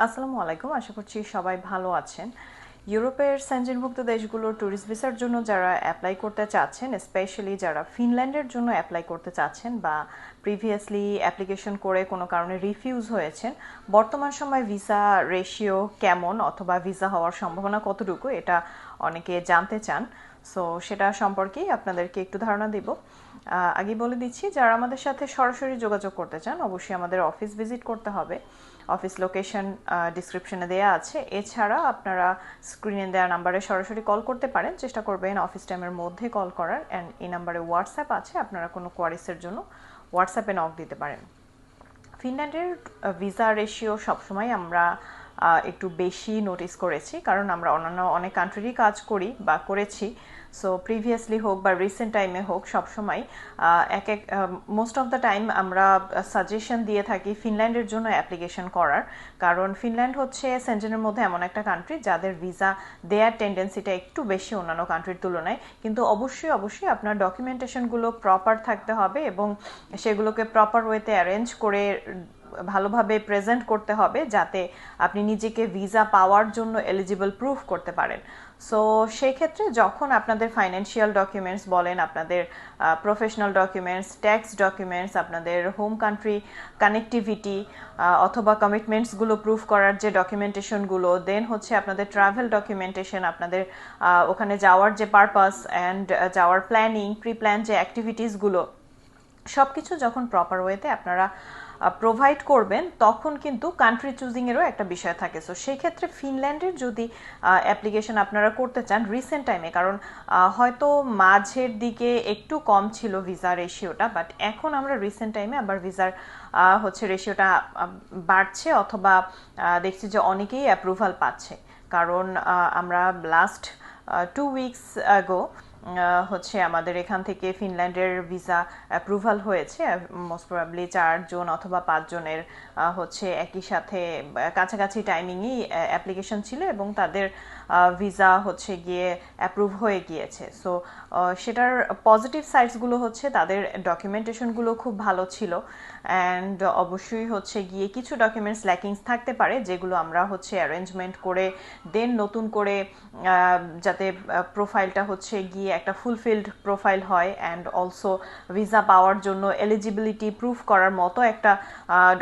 আসসালামু আলাইকুম। আশা করছি সবাই ভালো আছেন। ইউরোপের সেঞ্জনভুক্ত দেশগুলোর ট্যুরিস্ট ভিসার জন্য যারা অ্যাপ্লাই করতে চাচ্ছেন স্পেশালি যারা ফিনল্যান্ডের জন্য অ্যাপ্লাই করতে চাচ্ছেন বা প্রিভিয়াসলি অ্যাপ্লিকেশন করে কোনো কারণে রিফিউজ হয়েছেন, বর্তমান সময় ভিসা রেশিও কেমন অথবা ভিসা হওয়ার সম্ভাবনা কতটুকু, এটা অনেকে জানতে চান। সো সেটা সম্পর্কেই আপনাদেরকে একটু ধারণা দিব। আগে বলে দিচ্ছি, যারা আমাদের সাথে সরাসরি যোগাযোগ করতে চান, অবশ্যই আমাদের অফিস ভিজিট করতে হবে। অফিস লোকেশন ডিসক্রিপশনে দেওয়া আছে। এছাড়া আপনারা স্ক্রিনে দেওয়া নাম্বারে সরাসরি কল করতে পারেন। চেষ্টা করবেন অফিস টাইমের মধ্যে কল করার। অ্যান্ড এই নাম্বারে হোয়াটসঅ্যাপ আছে। আপনারা কোনো কোয়ারিসের জন্য হোয়াটসঅ্যাপে নক দিতে পারেন। ফিনল্যান্ডের ভিসা রেশিও সবসময় আমরা একটু বেশি নোটিস করেছি, কারণ আমরা অন্যান্য অনেক কান্ট্রিরই কাজ করি বা করেছি। সো প্রিভিয়াসলি হোক বা রিসেন্ট টাইমে হোক, সবসময় এক এক মোস্ট অফ দ্য টাইম আমরা সাজেশন দিয়ে থাকি ফিনল্যান্ডের জন্য অ্যাপ্লিকেশন করার। কারণ ফিনল্যান্ড হচ্ছে সেন্টেনের মধ্যে এমন একটা কান্ট্রি যাদের ভিসা দেয়ার টেন্ডেন্সিটা একটু বেশি অন্যান্য কান্ট্রির তুলনায়। কিন্তু অবশ্যই অবশ্যই আপনার ডকুমেন্টেশনগুলো প্রপার থাকতে হবে এবং সেগুলোকে প্রপার ওয়েতে অ্যারেঞ্জ করে ভালোভাবে প্রেজেন্ট করতে হবে যাতে আপনি নিজেকে ভিসা পাওয়ার জন্য এলিজিবল প্রুফ করতে পারেন। সো সেই ক্ষেত্রে যখন আপনাদের ফাইন্যান্সিয়াল ডকুমেন্টস বলেন, আপনাদের প্রফেশনাল ডকুমেন্টস ট্যাক্স ডকুমেন্টস আপনাদের হোম কান্ট্রি কানেক্টিভিটি অথবা কমিটমেন্টসগুলো প্রুফ করার যে ডকুমেন্টেশনগুলো দেন হচ্ছে আপনাদের ট্রাভেল ডকুমেন্টেশন আপনাদের ওখানে যাওয়ার যে পারপাস অ্যান্ড যাওয়ার প্ল্যানিং প্রি প্ল্যান যে অ্যাক্টিভিটিসগুলো সব কিছু যখন প্রপার ওয়েতে আপনারা প্রোভাইড করবেন, তখন কিন্তু কান্ট্রি চুজিংয়েরও একটা বিষয় থাকে। সো সেই ক্ষেত্রে ফিনল্যান্ডের যদি অ্যাপ্লিকেশন আপনারা করতে চান রিসেন্ট টাইমে কারণ হয়তো মাঝের দিকে একটু কম ছিল ভিসা রেশিওটা বাট এখন আমরা রিসেন্ট টাইমে আবার ভিসার হচ্ছে রেশিওটা বাড়ছে অথবা দেখছি যে অনেকেই অ্যাপ্রুভাল পাচ্ছে। কারণ আমরা লাস্ট টু উইকস আগো হচ্ছে আমাদের এখান থেকে ফিনল্যান্ডের ভিসা অ্যাপ্রুভাল হয়েছে। মোস্ট প্রবাবলি চারজন অথবা পাঁচজনের হচ্ছে একই সাথে কাছাকাছি টাইমিংই অ্যাপ্লিকেশন ছিল এবং তাদের ভিসা হচ্ছে গিয়ে অ্যাপ্রুভ হয়ে গিয়েছে। সো সেটার পজিটিভ সাইডসগুলো হচ্ছে তাদের ডকুমেন্টেশনগুলো খুব ভালো ছিল। অ্যান্ড অবশ্যই হচ্ছে গিয়ে কিছু ডকুমেন্টস ল্যাকিংস থাকতে পারে, যেগুলো আমরা হচ্ছে অ্যারেঞ্জমেন্ট করে দেন নতুন করে যাতে প্রোফাইলটা হচ্ছে গিয়ে একটা ফুলফিলড প্রোফাইল হয় অ্যান্ড অলসো ভিসা পাওয়ার জন্য এলিজিবিলিটি প্রুফ করার মতো একটা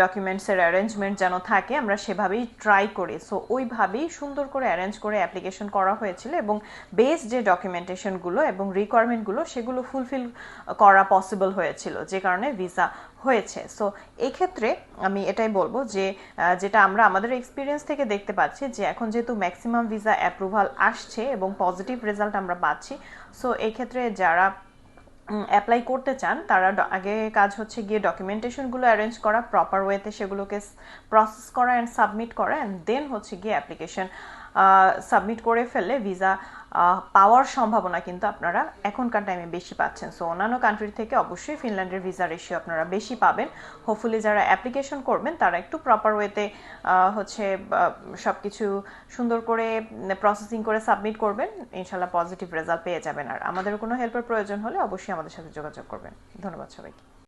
ডকুমেন্টসের অ্যারেঞ্জমেন্ট যেন থাকে, আমরা সেভাবেই ট্রাই করি। সো ওইভাবেই সুন্দর করে অ্যারেঞ্জ করে অ্যাপ্লিকেশন করা হয়েছিল এবং বেস যে ডকুমেন্টেশনগুলো এবং রিকোয়ারমেন্টগুলো সেগুলো ফুলফিল করা পসিবল হয়েছিল, যে কারণে ভিসা হয়েছে। সো এই ক্ষেত্রে আমি এটাই বলব যে যেটা আমরা আমাদের এক্সপিরিয়েন্স থেকে দেখতে পাচ্ছি যে, এখন যেহেতু ম্যাক্সিমাম ভিসা অ্যাপ্রুভাল আসছে এবং পজিটিভ রেজাল্ট আমরা পাচ্ছি সো এই ক্ষেত্রে যারা অ্যাপ্লাই করতে চান, তারা আগে কাজ হচ্ছে গিয়ে ডকুমেন্টেশনগুলো অ্যারেঞ্জ করা প্রপার ওয়েতে সেগুলোকে প্রসেস করা অ্যান্ড সাবমিট করা অ্যান্ড দেন হচ্ছে গিয়ে অ্যাপ্লিকেশন সাবমিট করে ফেললে ভিসা পাওয়ার সম্ভাবনা কিন্তু আপনারা এখনকার টাইমে বেশি পাচ্ছেন। সো অন্যান্য কান্ট্রির থেকে অবশ্যই ফিনল্যান্ডের ভিসা রেশিও আপনারা বেশি পাবেন। হোপফুলি যারা অ্যাপ্লিকেশন করবেন, তারা একটু প্রপার ওয়েতে হচ্ছে সব কিছু সুন্দর করে প্রসেসিং করে সাবমিট করবেন ইনশাল্লাহ পজিটিভ রেজাল্ট পেয়ে যাবেন। আর আমাদের কোনো হেল্পের প্রয়োজন হলে অবশ্যই আমাদের সাথে যোগাযোগ করবেন। ধন্যবাদ সবাইকে।